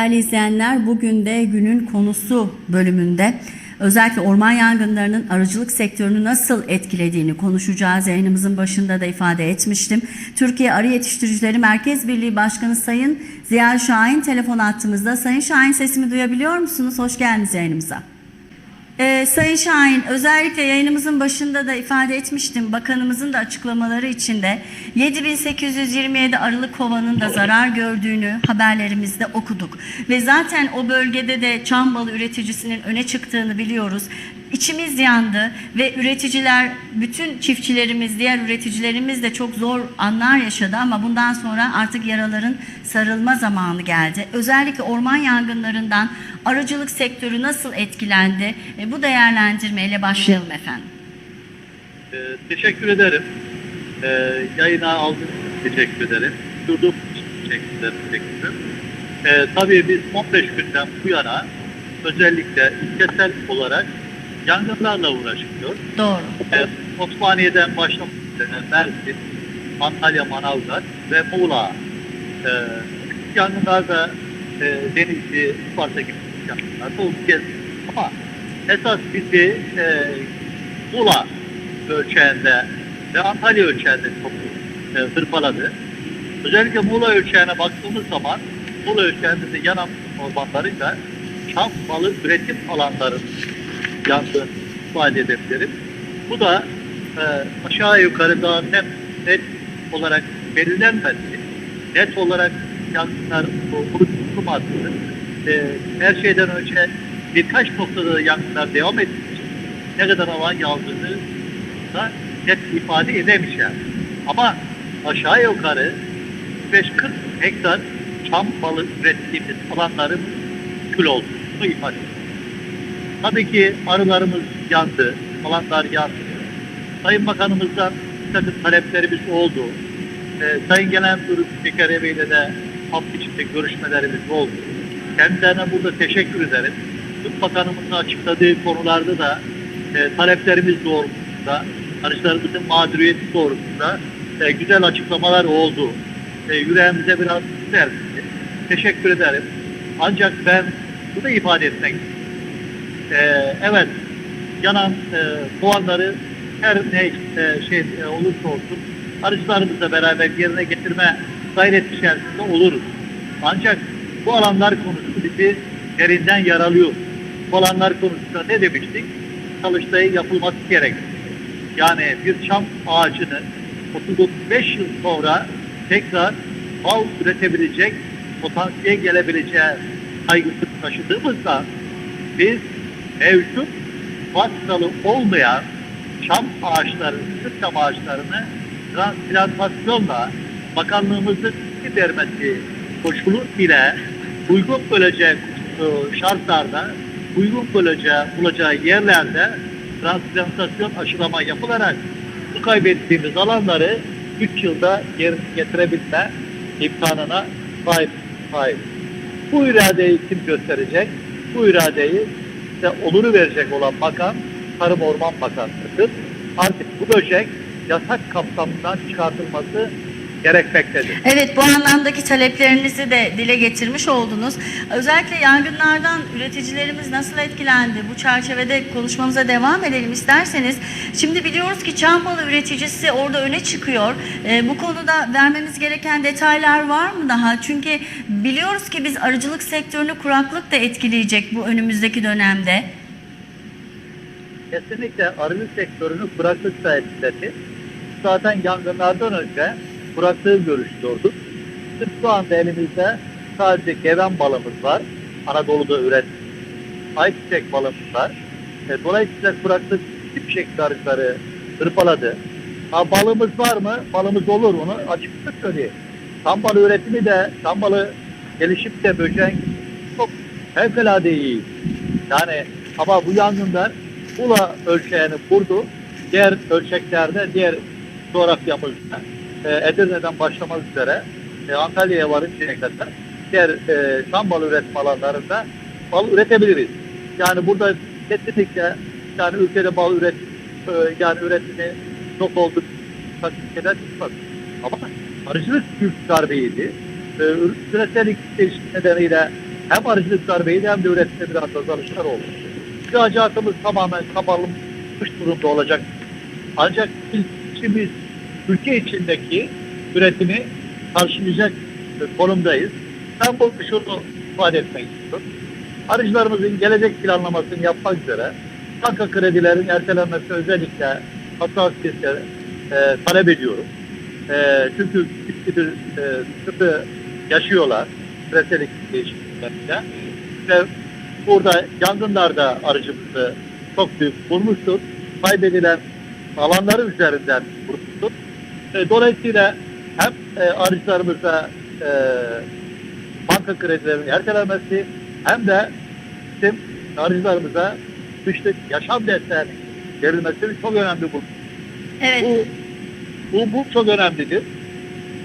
Değerli izleyenler bugün de günün konusu bölümünde özellikle orman yangınlarının arıcılık sektörünü nasıl etkilediğini konuşacağız. Yayınımızın başında da ifade etmiştim. Türkiye Arı Yetiştiricileri Merkez Birliği Başkanı Sayın Ziya Şahin telefon attığımızda. Sayın Şahin sesimi duyabiliyor musunuz? Hoş geldiniz yayınımıza. Ee, Sayın Şahin, özellikle yayınımızın başında da ifade etmiştim. Bakanımızın da açıklamaları içinde 7827 arılı kovanın da zarar gördüğünü haberlerimizde okuduk. Ve zaten o bölgede de çam balı üreticisinin öne çıktığını biliyoruz. İçimiz yandı ve üreticiler, bütün çiftçilerimiz, diğer üreticilerimiz de çok zor anlar yaşadı ama bundan sonra artık yaraların sarılma zamanı geldi. Özellikle orman yangınlarından arıcılık sektörü nasıl etkilendi? E, bu değerlendirmeyle başlayalım efendim. Ee, teşekkür ederim. Ee, yayına aldığınız için teşekkür ederim. Durduğum teşekkür ederim. Teşekkür ederim. Ee, tabii biz 15 günden bu yana özellikle ülkesel olarak yangınlarla uğraşıyoruz. Doğru. Ee, Osmaniye'den başlamak üzere Mersin, Antalya, Manavgat ve Muğla e, yangınlarda e, Denizli, Isparta gibi yangınlarda oldu kez. Ama esas bizi e, Muğla ölçeğinde ve Antalya ölçeğinde çok e, hırpaladı. Özellikle Muğla ölçeğine baktığımız zaman Muğla ölçeğinde de yanan ormanlarıyla çam malı üretim alanlarının yandığını ifade edebilirim. Bu da e, aşağı yukarı daha net, net olarak belirlenmedi. Net olarak yangınlar kurtulmadı. E, her şeyden önce birkaç noktada da yangınlar devam için ne kadar alan yandığını da net ifade edemeyeceğim. Ama aşağı yukarı 5-40 hektar çam balı ürettiğimiz alanların kül olduğunu ifade. Tabii ki arılarımız yandı, alanlar yandı. Sayın Bakanımızdan bir takım taleplerimiz oldu. Ee, Sayın Genel Müdür Şeker Evi'yle de hafta içinde görüşmelerimiz oldu. Kendilerine burada teşekkür ederim. Tıp Bakanımızın açıkladığı konularda da e, taleplerimiz doğrultusunda, arıcılarımızın mağduriyeti doğrultusunda e, güzel açıklamalar oldu. E, yüreğimize biraz serdi. Teşekkür ederim. Ancak ben bunu ifade etmek istiyorum. Ee, evet yanan e, puanları her ne e, şey e, olursa olsun arıcılarımızla beraber yerine getirme gayreti içerisinde oluruz. Ancak bu alanlar konusu bizi derinden yaralıyor. Bu alanlar konusunda ne demiştik? Çalıştayı yapılması gerek. Yani bir çam ağacını 35 yıl sonra tekrar bal üretebilecek, potansiyel gelebileceği kaygısını taşıdığımızda biz mevcut vasıtalı olmayan çam ağaçları, sık çam ağaçlarını transplantasyonla bakanlığımızın vermesi koşulu ile uygun böleceği e, şartlarda uygun böleceği, bulacağı yerlerde transplantasyon aşılama yapılarak bu kaybettiğimiz alanları 3 yılda geri getirebilme imkanına sahip. sahip. Bu iradeyi kim gösterecek? Bu iradeyi işte oluru verecek olan bakan Tarım Orman Bakanlığı'dır. Artık bu böcek yasak kapsamından çıkartılması gerekmektedir. Evet bu anlamdaki taleplerinizi de dile getirmiş oldunuz. Özellikle yangınlardan üreticilerimiz nasıl etkilendi? Bu çerçevede konuşmamıza devam edelim isterseniz. Şimdi biliyoruz ki çam balı üreticisi orada öne çıkıyor. Ee, bu konuda vermemiz gereken detaylar var mı daha? Çünkü biliyoruz ki biz arıcılık sektörünü kuraklık da etkileyecek bu önümüzdeki dönemde. Kesinlikle arıcılık sektörünü kuraklık da etkiledi. Zaten yangınlardan önce kuraklığı görüşüyorduk. Sırf şu anda elimizde sadece geven balımız var. Anadolu'da üret. Ayçiçek balımız var. E, dolayısıyla kuraklık bir şekilde arıcıları hırpaladı. Ha, balımız var mı? Balımız olur onu açıklık söyleyeyim. Tam balı üretimi de, tam balı gelişip de böcek çok fevkalade iyi. Yani ama bu yangınlar Ula ölçeğini vurdu. Diğer ölçeklerde, diğer coğrafyamızda e, Edirne'den başlamak üzere e, Antalya'ya varıncaya kadar diğer e, çam balı üretim alanlarında bal üretebiliriz. Yani burada kesinlikle yani ülkede bal üret e, yani üretimi çok oldu ülkeden çıkmaz. Ama arıcılık büyük darbeydi. E, değişikliği nedeniyle hem arıcılık darbeydi hem de üretimde biraz azalışlar oldu. İhracatımız tamamen kapalmış durumda olacak. Ancak biz şimdi ülke içindeki üretimi karşılayacak konumdayız. Ben bu şunu ifade etmek istiyorum. Arıcılarımızın gelecek planlamasını yapmak üzere banka kredilerin ertelenmesi özellikle hassasiyetle e, talep ediyorum. E, çünkü ciddi bir e, sıkıntı yaşıyorlar küresel iklim değişikliklerinde. Ve burada yangınlarda arıcımızı çok büyük vurmuştur. Kaybedilen alanları üzerinden. E, dolayısıyla hem e, arıcılarımıza e, banka kredilerinin ertelenmesi hem de bizim arıcılarımıza kışlık yaşam desteğinin verilmesi çok önemli bu. Evet. Bu, bu, bu çok önemlidir.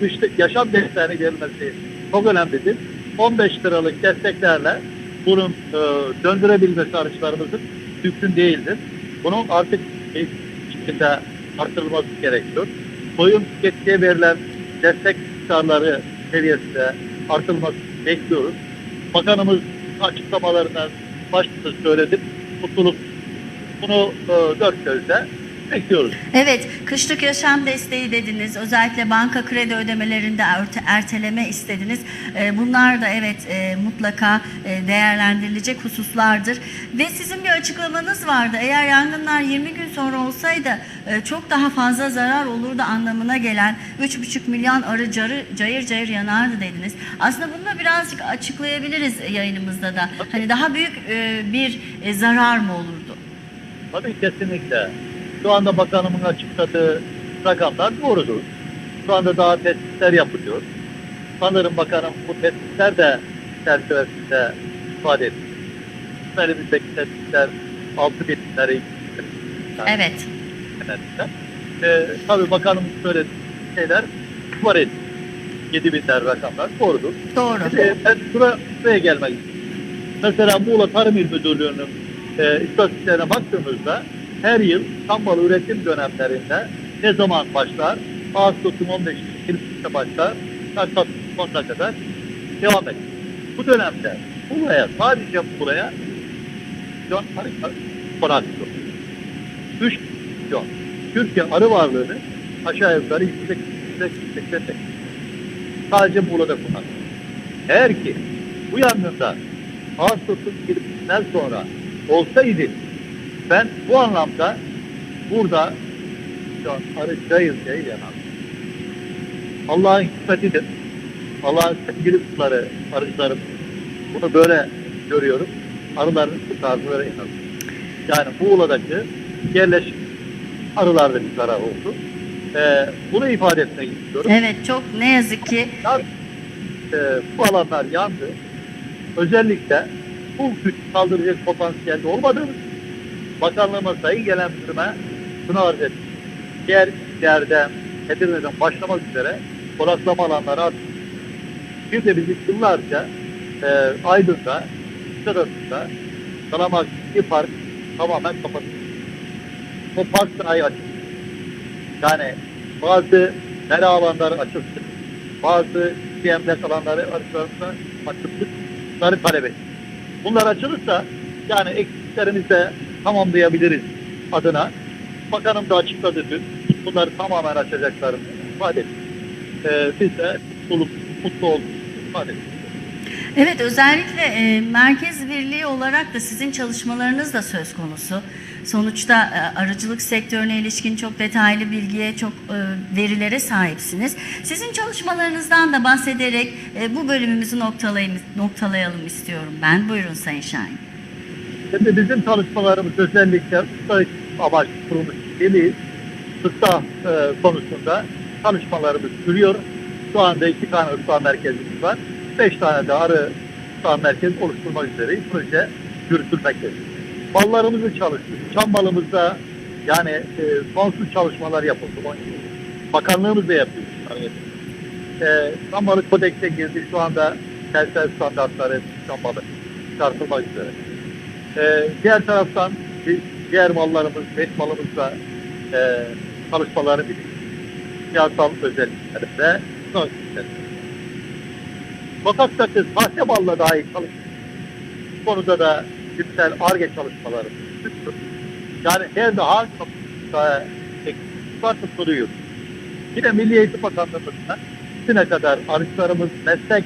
Kışlık yaşam desteğinin verilmesi çok önemlidir. 15 liralık desteklerle bunun e, döndürebilmesi arıcılarımızın mümkün değildir. Bunun artık bir şekilde artırılması gerekiyor. Koyun tüketiciye verilen destek miktarları seviyesinde artırılması bekliyoruz. Bakanımız açıklamalarından başta söyledi. Mutluluk bunu e, dört gözle bekliyoruz. Evet, kışlık yaşam desteği dediniz. Özellikle banka kredi ödemelerinde erte- erteleme istediniz. Ee, Bunlar da evet e, mutlaka e, değerlendirilecek hususlardır. Ve sizin bir açıklamanız vardı. Eğer yangınlar 20 gün sonra olsaydı e, çok daha fazla zarar olurdu anlamına gelen 3,5 milyon arı carı, cayır cayır yanardı dediniz. Aslında bunu da birazcık açıklayabiliriz yayınımızda da. Hani daha büyük e, bir e, zarar mı olurdu? Tabii kesinlikle. Şu anda bakanımın açıkladığı rakamlar doğrudur. Şu anda daha tespitler yapılıyor. Sanırım bakanım bu tespitler de çerçevesinde ifade etti. Elimizdeki tespitler 6 binleri Evet. genellikle. Ee, tabii bakanım söylediği şeyler var edildi. 7 binler rakamlar doğrudur. Doğru. Ee, ben şura, şuraya gelmek istiyorum. Mesela Muğla Tarım İl Müdürlüğü'nün e, istatistiklerine baktığımızda her yıl tam mal üretim dönemlerinde ne zaman başlar? Ağustos'un 15 20'sinde başlar. Kasım sonuna kadar devam eder. Bu dönemde Muğla'ya sadece Muğla'ya milyon arı konaklıyor. 3 milyon. Türkiye arı varlığını aşağı yukarı yüzde yüzde Sadece Muğla'da konaklıyor. Eğer ki bu yangında Ağustos'un 20'sinden sonra olsaydı ben bu anlamda burada şu an arı cayır cayır yanar. Allah'ın hikmetidir. Allah'ın sevgili kulları, arıcılarım bunu böyle görüyorum. Arıların kurtardığı inanır. Yani Muğla'daki yerleşik arılarda bir zarar oldu. Ee, bunu ifade etmek istiyorum. Evet çok ne yazık ki e, bu alanlar yandı. Özellikle bu güç kaldıracak potansiyelde olmadığımız bakanlığıma sayı gelen sürüme şunu arz ettim. Diğer yerden Edirne'den başlamak üzere konaklama alanları artık. Bir de bizim yıllarca e, Aydın'da, Kuşadası'nda Kalamak bir park tamamen kapatıldı. O park sanayi açıldı. Yani bazı mera alanları açıldı. Bazı CM'de alanları açıldı. Bunları talep ettik. Bunlar açılırsa yani eksiklerimizi de tamamlayabiliriz adına. Bakanım da açıkladı dün. Bunları tamamen açacaklarını ifade etti. Ee, de mutluluk, mutlu olduk ifade. Evet özellikle e, merkez birliği olarak da sizin çalışmalarınız da söz konusu. Sonuçta e, arıcılık sektörüne ilişkin çok detaylı bilgiye, çok e, verilere sahipsiniz. Sizin çalışmalarınızdan da bahsederek e, bu bölümümüzü noktalayalım istiyorum ben. Buyurun Sayın Şahin. Şimdi bizim çalışmalarımız özellikle ıslah amaçlı kurulmuş değiliz. Islah e, konusunda çalışmalarımız sürüyor. Şu anda iki tane ıslah merkezimiz var. Beş tane de arı ıslah merkezi oluşturmak üzere proje yürütülmektedir. Ballarımızı çalıştık. Çam balımızda yani e, sonsuz çalışmalar yapıldı. Bakanlığımız da yapıyor. Yani, e, çam balı kodekse girdi. Şu anda telsel standartları çam balı çıkartılmak üzere. Ee, diğer taraftan di- diğer mallarımız, beş malımızda e, çalışmaları bir siyasal özelliklerinde sonuçlanıyor. Sokaktaki sahte malla dahi çalıştık. bu konuda da güzel ARGE çalışmaları yani her daha çok e, ekip duruyor. Yine Milli Eğitim Bakanlığı'nda bugüne kadar arıcılarımız meslek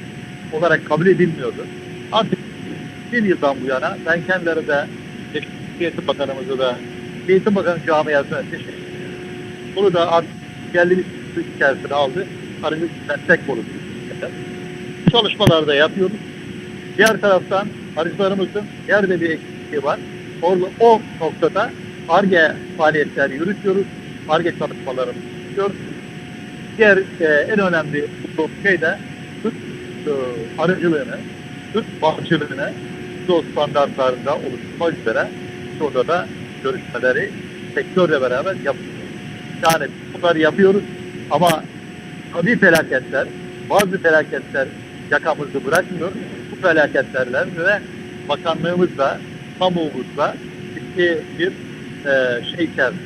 olarak kabul edilmiyordu. Artık bir yıldan bu yana ben kendileri de Eğitim Bakanımızı da Eğitim Bakanı camiasına teşekkür ediyorum. Bunu da artık geldiğimiz içerisine aldı. Arıcılık meslek konusu. Çalışmalarda yapıyoruz. Diğer taraftan arıcılarımızın yerde bir eksikliği var. Orada o noktada ARGE faaliyetler yürütüyoruz. ARGE çalışmalarımızı yürütüyoruz. Diğer e, en önemli şey de Türk e, arıcılığını, Türk bahçılığını ISO standartlarında oluşturmak üzere burada da görüşmeleri sektörle beraber yapıyoruz. Yani bunları yapıyoruz ama tabii felaketler, bazı felaketler yakamızı bırakmıyor. Bu felaketlerle ve bakanlığımızla, kamuoyumuzla ciddi bir e, şey içerisinde,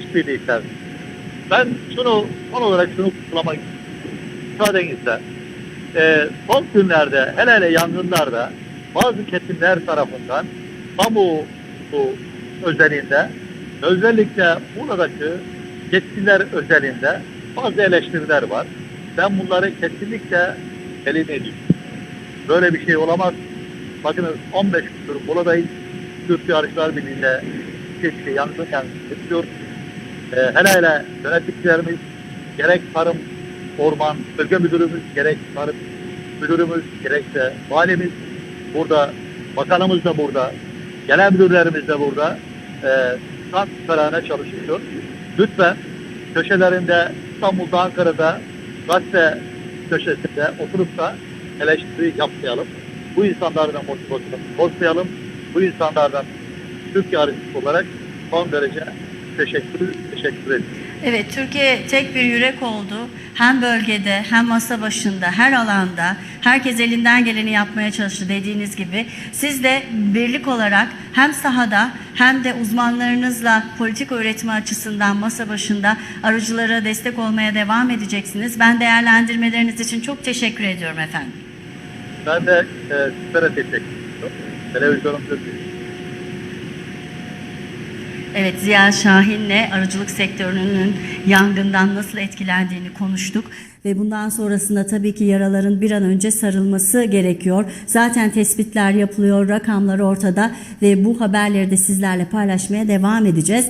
işbirliği. Ben şunu, son olarak şunu kutlamak müsaadenizle e, son günlerde, hele hele yangınlarda bazı kesimler tarafından kamu özelinde özellikle buradaki yetkililer özelinde bazı eleştiriler var. Ben bunları kesinlikle eline ediyorum. Böyle bir şey olamaz. Bakınız 15 gündür buradayız. Türkiye Arıcılar Birliği'nde keşke yangın yangın yapıyor. Ee, hele hele yöneticilerimiz gerek tarım, orman, bölge müdürümüz, gerek tarım müdürümüz, gerekse valimiz burada, bakanımız da burada, genel müdürlerimiz de burada. Ee, tam kararına çalışıyor. Lütfen köşelerinde İstanbul'da, Ankara'da, gazete köşesinde oturup da eleştiri yapmayalım. Bu insanlardan motivasyonu bozmayalım. Bu insanlardan Türkiye arıcısı olarak son derece teşekkür, teşekkür ederim. Evet, Türkiye tek bir yürek oldu. Hem bölgede hem masa başında her alanda herkes elinden geleni yapmaya çalıştı dediğiniz gibi. Siz de birlik olarak hem sahada hem de uzmanlarınızla politik öğretme açısından masa başında arıcılara destek olmaya devam edeceksiniz. Ben değerlendirmeleriniz için çok teşekkür ediyorum efendim. Ben de e, sizlere teşekkür ediyorum. Televizyonumda Evet Ziya Şahin'le arıcılık sektörünün yangından nasıl etkilendiğini konuştuk ve bundan sonrasında tabii ki yaraların bir an önce sarılması gerekiyor. Zaten tespitler yapılıyor, rakamlar ortada ve bu haberleri de sizlerle paylaşmaya devam edeceğiz.